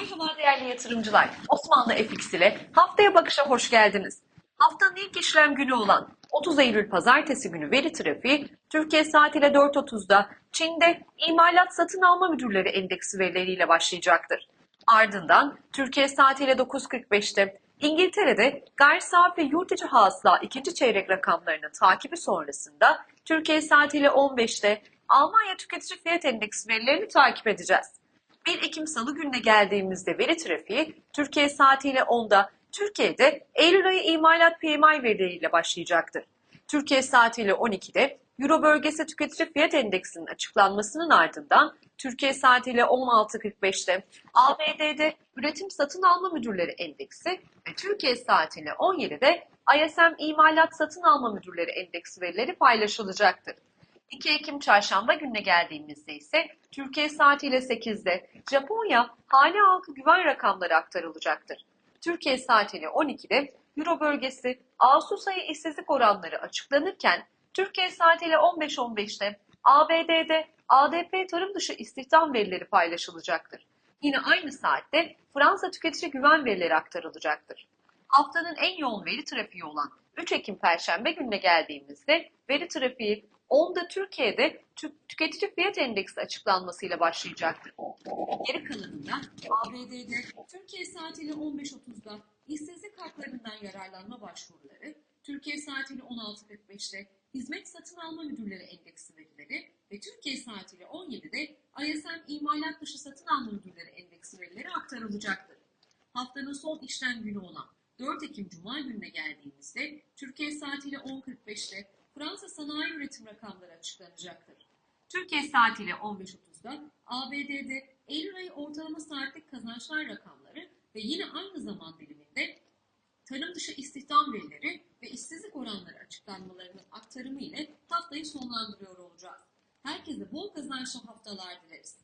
Merhaba değerli yatırımcılar. Osmanlı FX ile haftaya bakışa hoş geldiniz. Haftanın ilk işlem günü olan 30 Eylül pazartesi günü veri trafiği Türkiye saatiyle 4.30'da Çin'de imalat satın alma müdürleri endeksi verileriyle başlayacaktır. Ardından Türkiye saatiyle 9.45'te İngiltere'de gayri safi yurt içi hasıla ikinci çeyrek rakamlarının takibi sonrasında Türkiye saatiyle 15'te Almanya tüketici fiyat endeksi verilerini takip edeceğiz. 1 Ekim Salı gününe geldiğimizde veri trafiği Türkiye saatiyle 10'da Türkiye'de Eylül ayı imalat PMI verileriyle başlayacaktır. Türkiye saatiyle 12'de Euro bölgesi tüketici fiyat endeksinin açıklanmasının ardından Türkiye saatiyle 16.45'te ABD'de üretim satın alma müdürleri endeksi ve Türkiye saatiyle 17'de ISM imalat satın alma müdürleri endeksi verileri paylaşılacaktır. 2 Ekim çarşamba gününe geldiğimizde ise Türkiye saatiyle 8'de Japonya hane halkı güven rakamları aktarılacaktır. Türkiye saatiyle 12'de Euro bölgesi Ağustos ayı işsizlik oranları açıklanırken Türkiye saatiyle 15.15'te ABD'de ADP tarım dışı istihdam verileri paylaşılacaktır. Yine aynı saatte Fransa tüketici güven verileri aktarılacaktır. Haftanın en yoğun veri trafiği olan 3 Ekim Perşembe gününe geldiğimizde veri trafiği 10'da Türkiye'de tü- tüketici fiyat endeksi açıklanmasıyla başlayacaktır. Geri kalanında ABD'de Türkiye saatiyle 15.30'da işsizlik haklarından yararlanma başvuruları, Türkiye saatiyle 16.45'te hizmet satın alma müdürleri endeksi verileri ve Türkiye saatiyle 17'de ISM imalat dışı satın alma müdürleri endeksi verileri aktarılacaktır. Haftanın son işlem günü olan 4 Ekim Cuma gününe geldiğimizde Türkiye saatiyle 10.45'te Fransa sanayi üretim rakamları açıklanacaktır. Türkiye saatiyle 15.30'da ABD'de Eylül ayı ortalama saatlik kazançlar rakamları ve yine aynı zaman diliminde tarım dışı istihdam verileri ve işsizlik oranları açıklanmalarının aktarımı ile haftayı sonlandırıyor olacağız. Herkese bol kazançlı haftalar dileriz.